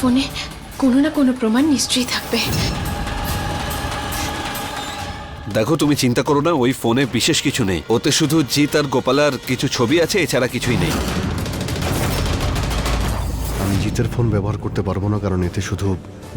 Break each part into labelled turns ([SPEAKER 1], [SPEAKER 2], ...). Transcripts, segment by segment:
[SPEAKER 1] ফোনে কোনো না কোনো প্রমাণ নিশ্চয়ই থাকবে।
[SPEAKER 2] দেখো তুমি চিন্তা করো না ওই ফোনে বিশেষ কিছু নেই। ওতে শুধু জিৎ আর গোপালার কিছু ছবি আছে এছাড়া কিছুই নেই।
[SPEAKER 3] আমি জিতের ফোন ব্যবহার করতে পারব না কারণ এতে শুধু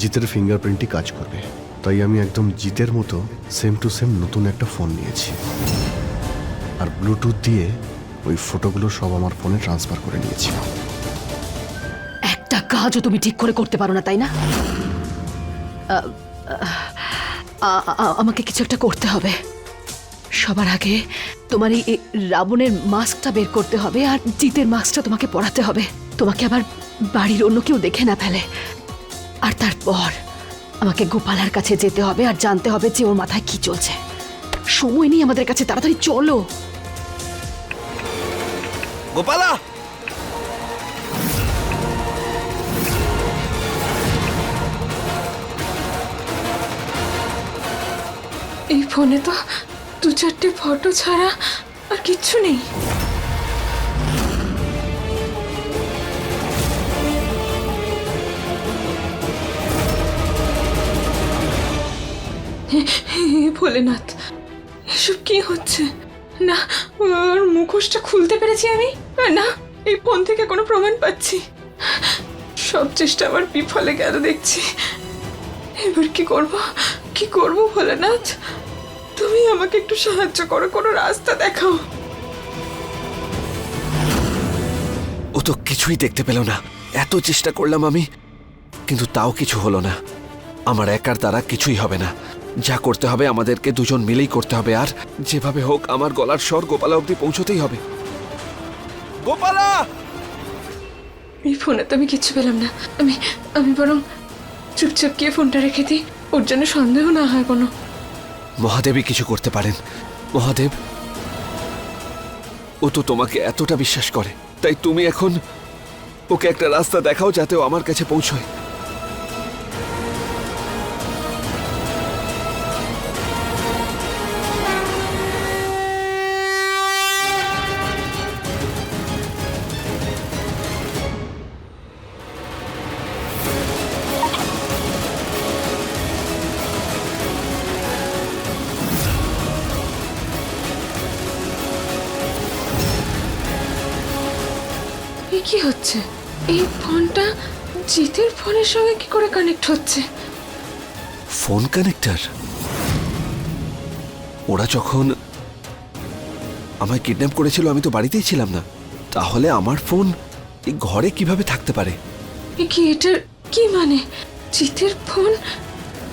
[SPEAKER 3] জিতের ফিঙ্গারপ্রিন্টই কাজ করবে। তাই আমি একদম জিতের মতো সেম টু সেম নতুন একটা ফোন নিয়েছি। আর ব্লুটুথ দিয়ে ওই ফটোগুলো সব আমার ফোনে ট্রান্সফার করে নিয়েছি।
[SPEAKER 4] একটা কাজও তুমি ঠিক করে করতে পারো না, তাই না? আমাকে কিছু একটা করতে হবে। সবার আগে তোমার এই রাবণের মাস্কটা বের করতে হবে আর জিতের মাস্কটা তোমাকে পরাতে হবে। তোমাকে আবার বাড়ির অন্য কেউ দেখে না ফেলে। আর তারপর আমাকে গোপালার কাছে যেতে হবে আর জানতে হবে যে ওর মাথায় কি চলছে। সময় নেই আমাদের কাছে, তাড়াতাড়ি চলো।
[SPEAKER 2] গোপালা!
[SPEAKER 1] এই ফোনে তো দু চারটে ফটো ছাড়া আর কিচ্ছু নেই। ভোলেনাথ, এসব কি হচ্ছে? না ওর মুখোশটা খুলতে পেরেছি আমি? না, এই ফোন থেকে কোনো প্রমাণ পাচ্ছি। সব চেষ্টা আমার বিফলে গেল দেখছি। এবার কি করব? কি করব ভোলেনাথ? তুমি আমাকে একটু সাহায্য করো কোনো রাস্তা দেখাও।
[SPEAKER 2] ও তো কিছুই দেখতে পেল না। এত চেষ্টা করলাম আমি কিন্তু তাও কিছু হলো না। আমার একার দ্বারা কিছুই হবে না। যা করতে হবে আমাদেরকে দুজন মিলেই করতে হবে আর যেভাবে হোক আমার গলার স্বর গোপালা অবধি পৌঁছতেই হবে। গোপালা!
[SPEAKER 1] এই ফোনে তো আমি কিচ্ছু পেলাম না। আমি আমি বরং চুপচাপ গিয়ে ফোনটা রেখে দিই। ওর জন্য সন্দেহ না হয় কোনো।
[SPEAKER 2] মহাদেবই কিছু করতে পারেন। মহাদেব, ও তো তোমাকে এতটা বিশ্বাস করে। তাই তুমি এখন ওকে একটা রাস্তা দেখাও যাতে ও আমার কাছে পৌঁছয়।
[SPEAKER 1] কি হচ্ছে? এই ফোনটা জিতের ফোনের সঙ্গে কি করে কানেক্ট হচ্ছে?
[SPEAKER 2] ফোন কানেক্টর ওরা যখন আমায় কিডন্যাপ করেছিল আমি তো বাড়িতেই ছিলাম না। তাহলে আমার ফোন এই ঘরে কীভাবে থাকতে পারে?
[SPEAKER 1] কি এটার কি মানে? জিতের ফোন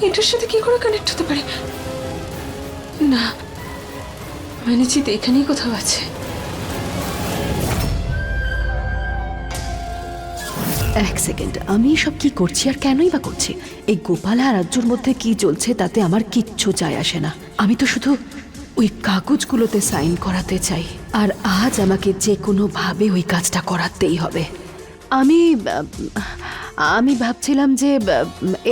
[SPEAKER 1] এটার সাথে কি করে কানেক্ট হতে পারে? না মানে জিত এখানেই কোথাও আছে।
[SPEAKER 4] এক সেকেন্ড, আমি সব কি করছি আর কেনই বা করছি? এই গোপাল আর রাজ্যুর মধ্যে কি চলছে তাতে আমার কিচ্ছু যায় আসে না। আমি তো শুধু ওই কাগজগুলোতে সাইন করাতে চাই, আর আজ আমাকে যে কোনোভাবে ওই কাজটা করাতেই হবে। আমি আমি ভাবছিলাম যে,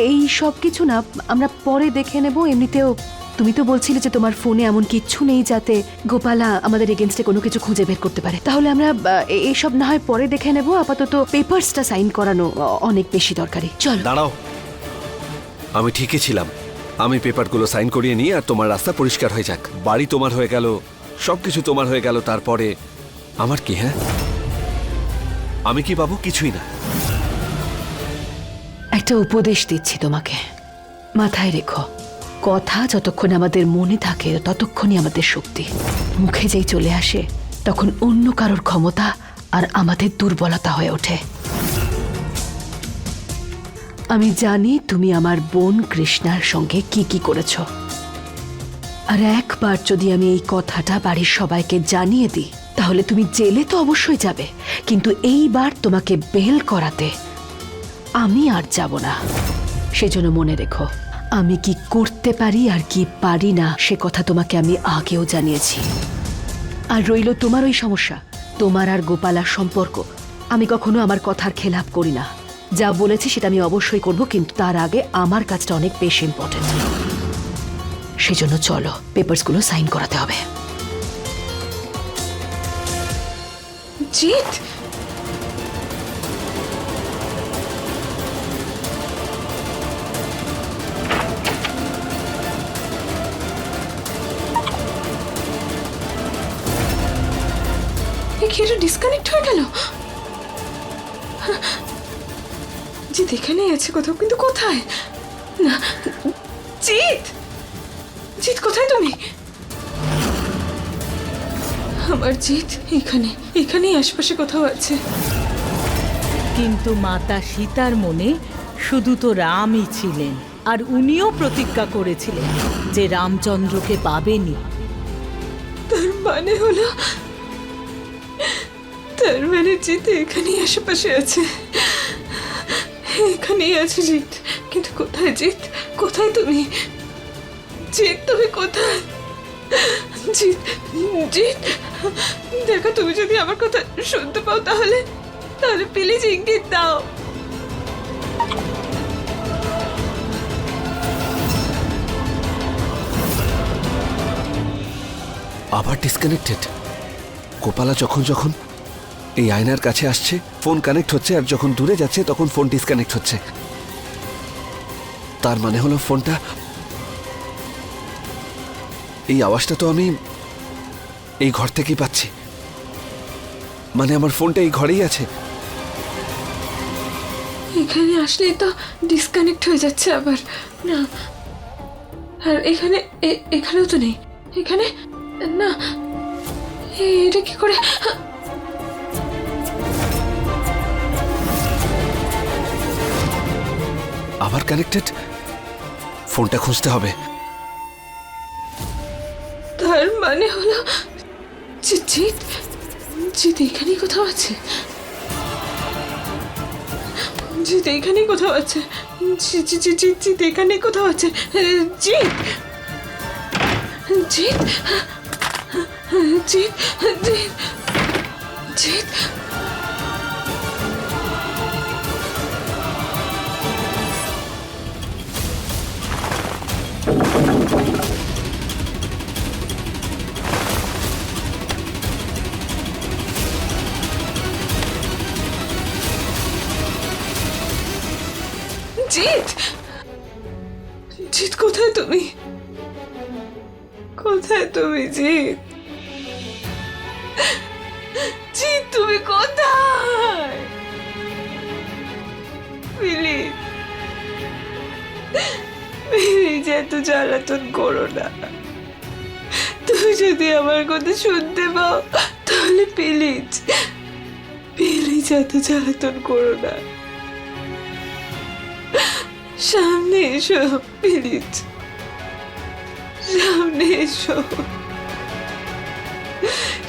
[SPEAKER 4] এই সব কিছু না, আমরা পরে দেখে নেব, এমনিতেও তুমি তো বলছিলে যে তোমার ফোনে এমন কিচ্ছু নেই যাতে গোপালা আমাদের এগেনস্টে কোনো কিছু খুঁজে বের করতে পারে। তাহলে আমরা এইসব না হয় পরে দেখে নেব। আপাতত পেপারসটা সাইন করানো অনেক বেশি দরকারি। চল।
[SPEAKER 2] দাঁড়াও। আমি ঠিকই ছিলাম। আমি পেপারগুলো সাইন করিয়ে নিই আর তোমার রাস্তা পরিষ্কার হয়ে যাক। বাড়ি তোমার হয়ে গেল সবকিছু তোমার হয়ে গেল তারপরে আমার কি হ্যাঁ? আমি কি পাবো? কিছুই না।
[SPEAKER 4] একটা উপদেশ দিচ্ছি তোমাকে। মাথায় রেখো। কথা যতক্ষণ আমাদের মনে থাকে, ততক্ষণই আমাদের শক্তি। মুখে যেই চলে আসে, তখন অন্য কারোর ক্ষমতা আর আমাদের দুর্বলতা হয়ে ওঠে। আমি জানি তুমি আমার বোন কৃষ্ণার সঙ্গে কি কি করেছ। আর একবার যদি আমি এই কথাটা বাড়ির সবাইকে জানিয়ে দিই, তাহলে তুমি জেলে তো অবশ্যই যাবে, কিন্তু এইবার তোমাকে বেল করাতে আমি আর যাব না। সেজন্য মনে রেখো আমি কি করতে পারি আর কি পারি না, সে কথা তোমাকে আমি আগেও জানিয়েছি। আর রইল তোমার ওই সমস্যা, তোমার আর গোপালার সম্পর্ক। আমি কখনো আমার কথার খেলাপ করি না। যা বলেছি সেটা আমি অবশ্যই করব, কিন্তু তার আগে আমার কাজটা অনেক বেশি ইম্পর্টেন্ট সেজন্য চলো, পেপারসগুলো সাইন করাতে হবে।
[SPEAKER 1] জিৎ! কি এটা ডিসকানেক্ট হয়ে গেল। জিৎ এখানেই আছে কোথাও কিন্তু কোথায়? না জিৎ! জিৎ কোথায় তুমি? আমার জিৎ এখানে এখানেই আশপাশে কোথাও আছে।
[SPEAKER 5] কিন্তু মাতা সীতার মনে শুধু তো রামই ছিলেন আর উনিও প্রতিজ্ঞা করেছিলেন যে রামচন্দ্রকে পাবেনই।
[SPEAKER 1] তার মানে হলো তার মানে জিৎ এখানেই আশেপাশে আছে। এখানেই আছে জিৎ। কিন্তু কোথায় জিৎ? কোথায় তুমি? জিৎ, তুমি কোথায়? জিৎ জিৎ, দেখো তুমি যদি আমার কথা শুনতে পাও তাহলে তাহলে প্লিজ ইঙ্গিত দাও।
[SPEAKER 2] আবার ডিসকানেক্টেড গোপালা যখন যখন এই আয়নার কাছে আসছে, ফোন কানেক্ট হচ্ছে আর যখন দূরে যাচ্ছে তখন ফোন ডিসকানেক্ট হচ্ছে। তার মানে হলো ফোনটা এই আওয়াজটা তো আমি এই ঘর থেকেই পাচ্ছি। মানে আমার ফোনটা এই ঘরেই আছে।
[SPEAKER 1] এখানে আসলে তো ডিসকানেক্ট হয়ে যাচ্ছে আবার। না। আর এখানে এখানেও তো নেই। এখানে? না। এটা কি করে?
[SPEAKER 2] আবার কানেক্টেড ফোনটা খুঁজতে হবে।
[SPEAKER 1] তার মানে হলো জিৎ জিৎ এখানেই কোথাও আছে। জিৎ এখানেই কোথাও আছে। জি- জি- জি- জিৎ জিৎ এখানেই কোথাও আছে। জিৎ জিৎ! জিৎ! জিৎ! জিৎ! জিৎ! তুমি? কোথায় তুমি, জিৎ? জিৎ, তুমি কোথায়? এত জ্বালাতন করো না, তুমি যদি আমার কথা শুনতে পাও, তাহলে প্লিজ প্লিজ এত জ্বালাতন করো না। সামনে এসো, প্লিজ। সামনে এসো।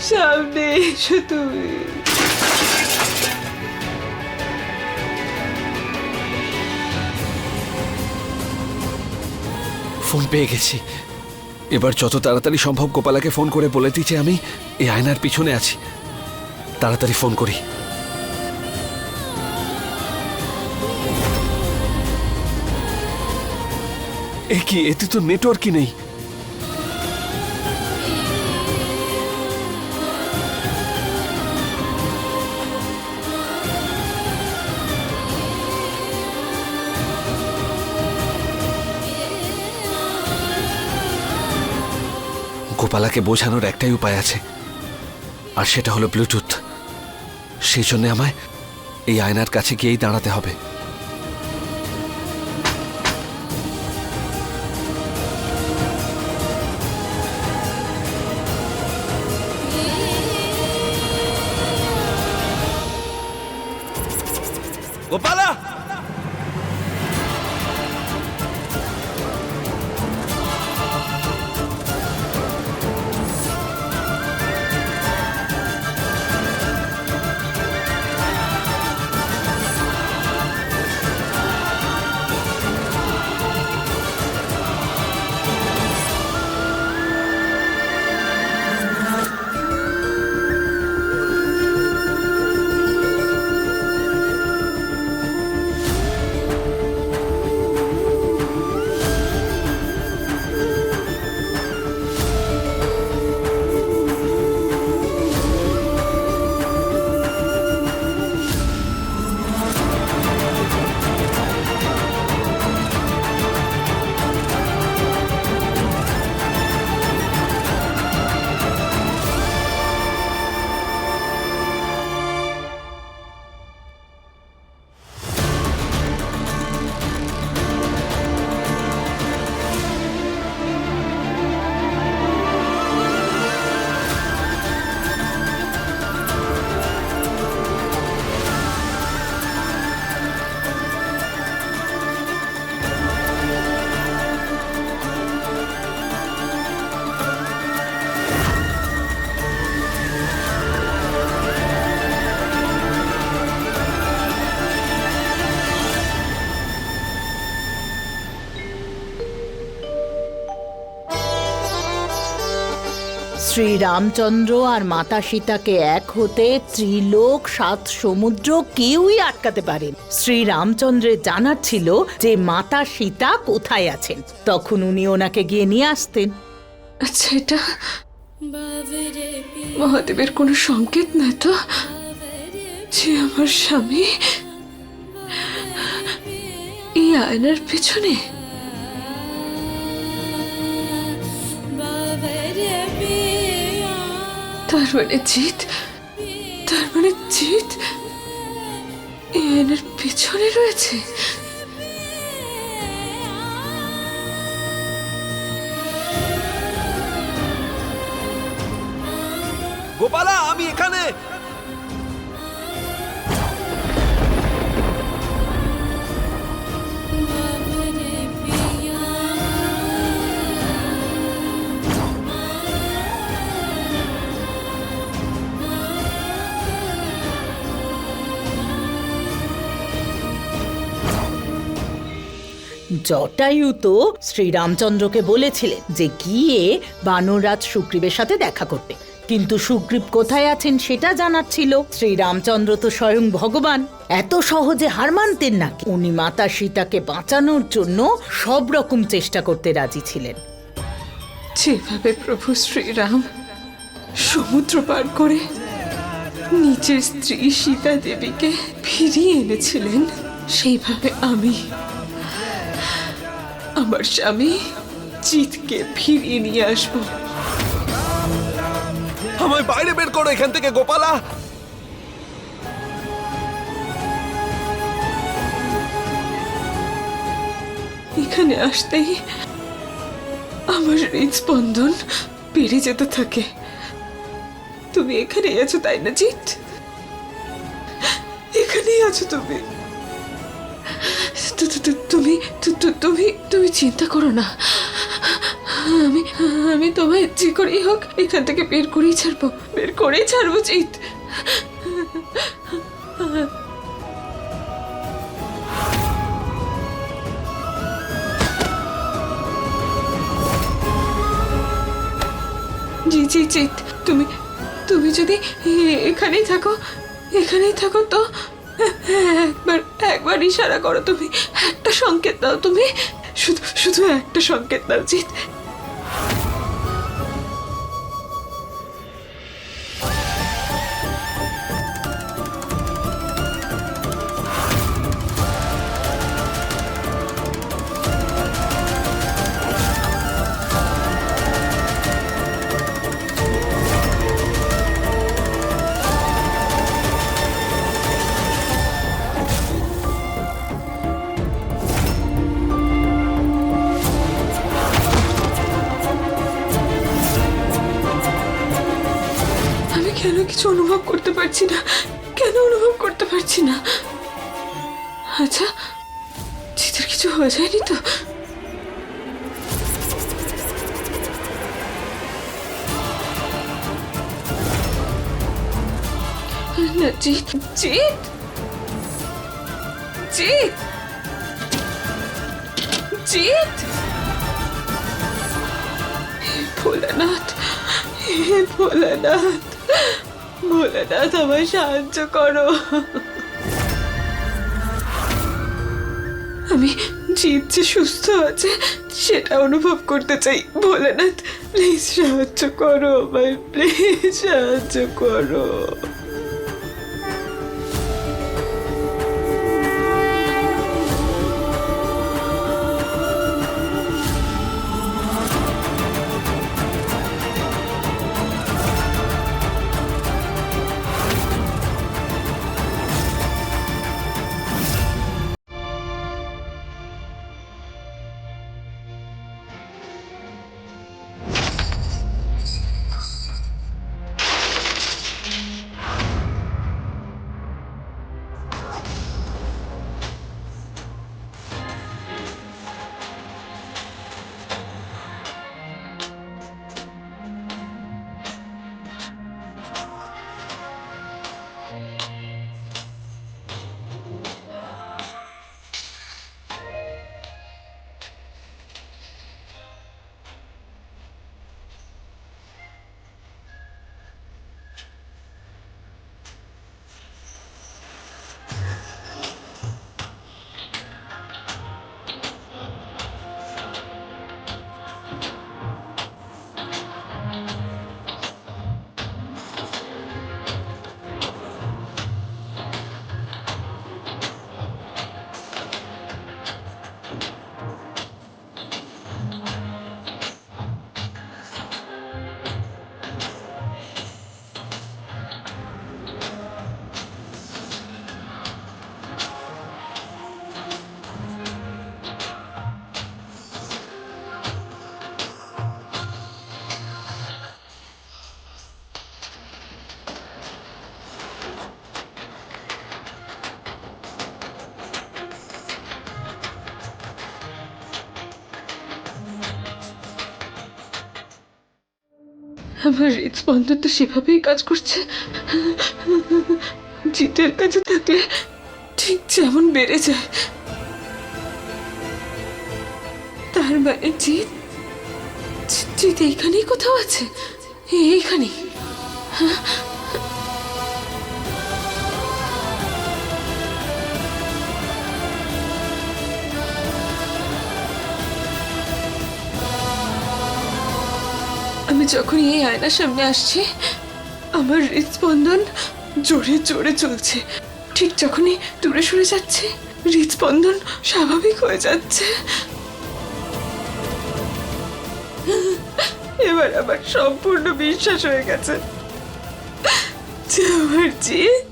[SPEAKER 1] সামনে এসো তুমি।
[SPEAKER 2] ফোন পেয়ে গেছি। এবার যত তাড়াতাড়ি সম্ভব গোপালাকে ফোন করে বলে দিই আমি এই আয়নার পিছনে আছি। তাড়াতাড়ি ফোন করি। এ কি, এতে তো নেটওয়ার্কই নেই। গোপালাকে বোঝানোর একটাই উপায় আছে। আর সেটা হলো ব্লুটুথ সেই জন্য আমায় এই আয়নার কাছে গিয়েই দাঁড়াতে হবে।
[SPEAKER 5] শ্রী রামচন্দ্র আর মাতা সীতাকে এক হতে ত্রিলোক, সাত সমুদ্র কেউই আটকাতে পারেন। শ্রী রামচন্দ্রের জানার ছিল যে মাতা সীতা কোথায় আছেন। তখন উনি ওনাকে গিয়ে নিয়ে আসতেন।
[SPEAKER 1] আচ্ছা মহাদেবের কোনো সংকেত না তো? যে আমার স্বামী এই আয়নার পেছনে তার মানে জিত তার মানে জিত পিছনে পেছনে রয়েছে।
[SPEAKER 2] গোপালা!
[SPEAKER 5] জটায়ু তো শ্রীরামচন্দ্রকে বলেছিলেন যে গিয়ে বানররাজ সুগ্রীবের সাথে দেখা করতে। কিন্তু সুগ্রীব কোথায় আছেন সেটা জানার ছিল শ্রীরামচন্দ্র তো স্বয়ং ভগবান। এত সহজে হার মানতেন না উনি মাতা সীতাকে বাঁচানোর জন্য সব রকম চেষ্টা করতে রাজি ছিলেন।
[SPEAKER 1] যেভাবে প্রভু শ্রীরাম সমুদ্র পার করে নিজের স্ত্রী সীতা দেবীকে ফিরিয়ে এনেছিলেন, সেইভাবে আমি আমার স্বামী জিতকে ফিরিয়ে নিয়ে আসব।
[SPEAKER 2] আমায় বাইরে বের করো এখান থেকে গোপালা।
[SPEAKER 1] এখানে আসতেই আমার হৃদস্পন্দন বেড়ে যেতে থাকে। তুমি এখানে আছো তাই না জিৎ? এখানেই আছো তুমি। তুমি তুমি তুমি চিন্তা করো না। আমি আমি তোমায় যে করেই হোক এখান থেকে বের করেই ছাড়বো, বের করেই ছাড়বো, জিৎ। জি জি জিৎ, তুমি তুমি যদি এখানেই থাকো এখানেই থাকো তো একবার একবার ইশারা করো তুমি। একটা সংকেত দাও তুমি। শুধু শুধু একটা সংকেত দাও, জিৎ। না। আচ্ছা জিতের কিছু হয়ে যায়নি তো? না জিত জিত জিত জিত ভোলানাথ, হে ভোলানাথ ভোলানাথ আমায় সাহায্য করো। আমি যে সুস্থ আছে, সেটা অনুভব করতে চাই। বলে না প্লিজ সাহায্য করো আমায় প্লিজ সাহায্য করো। আমার হৃদস্পন্দন তো সেভাবেই কাজ করছে। জিতের কাছে থাকলে ঠিক যেমন বেড়ে যায়। তার মানে জিত জিত এইখানেই কোথাও আছে? এইখানেই। আমি যখন এই আয়নার সামনে আসছি, আমার হৃদস্পন্দন জোরে জোরে চলছে। ঠিক যখনই দূরে সরে যাচ্ছে, হৃদস্পন্দন স্বাভাবিক হয়ে যাচ্ছে। এবার আমার সম্পূর্ণ বিশ্বাস হয়ে গেছে যে আমার জিত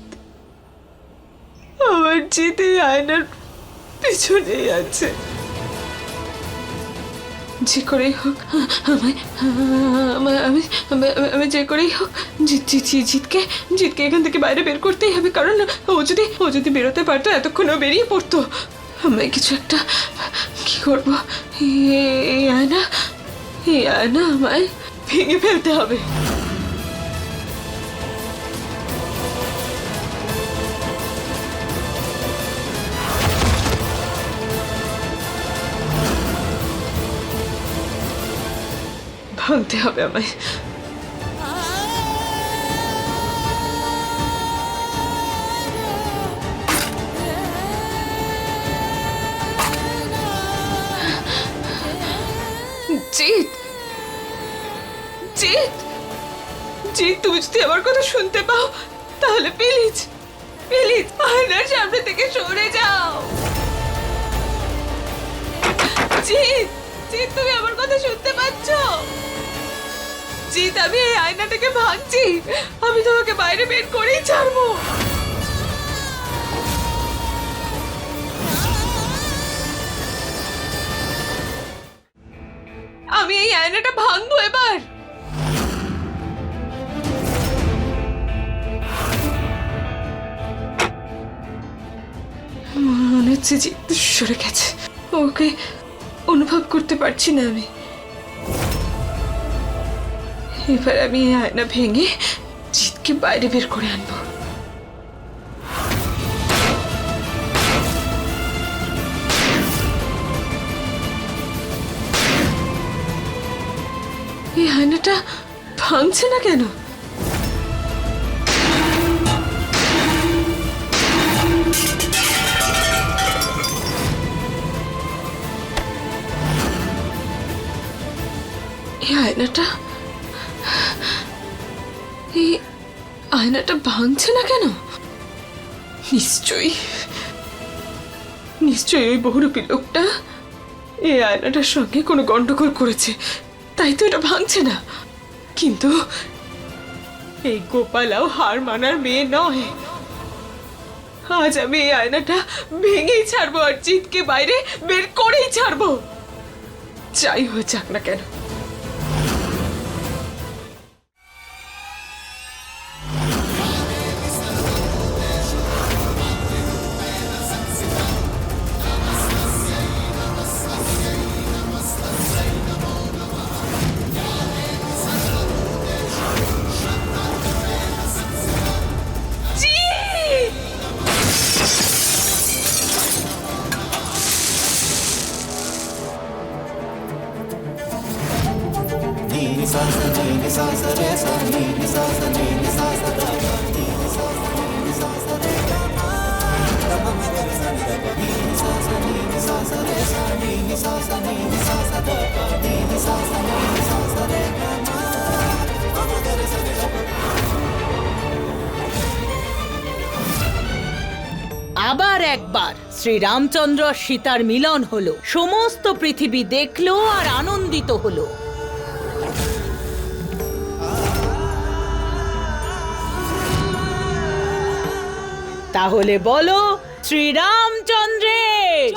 [SPEAKER 1] আমার জিত এই আয়নার পিছনেই আছে। যে করেই হোক, আমায় আমি, আমি- আমি- আমি যে করেই হোক জিত জিত জিত জিতকে জিতকে এখান থেকে বাইরে বের করতেই হবে। কারণ ও যদি ও যদি বেরোতে পারতো, এতক্ষণ ও বেরিয়ে পড়তো। আমায় কিছু একটা কি করব? এই আয়না এই আয়না আমায় ভেঙে ফেলতে হবে। ভাঙতে হবে আমায়। তুমি যদি আমার কথা শুনতে পাও, তাহলে প্লিজ প্লিজ আয়নার সামনে থেকে সরে যাও। জিত জিত তুমি আমার কথা শুনতে পাচ্ছ? জিত, আমি এই আয়নাটাকে ভাঙছি। আমি তোমাকে বাইরে বের করেই ছাড়বো। আমি এই আয়নাটা ভাঙবো এবার। মনে হচ্ছে জিত সরে গেছে ওকে অনুভব করতে পারছি না আমি। এবার আমি আয়না ভেঙে জিতকে বাইরে বের করে আনব। এই আয়নাটা ভাঙছে না কেন? এই আয়নাটা আয়নাটা ভাঙছে না কেন? নিশ্চয়ই নিশ্চয়ই ওই বহুরূপী লোকটা এই আয়নাটার সঙ্গে কোনো গন্ডগোল করেছে। তাই তো এটা ভাঙছে না। কিন্তু এই গোপালাও হার মানার মেয়ে নয়। আজ আমি এই আয়নাটা ভেঙেই ছাড়বো আর জিতকে বাইরে বের করেই ছাড়বো। যাই হয়ে যাক না কেন।
[SPEAKER 5] আবার একবার শ্রীরামচন্দ্র আর সীতার মিলন হলো। সমস্ত পৃথিবী দেখল আর আনন্দিত হলো। তাহলে বলো শ্রীরামচন্দ্রের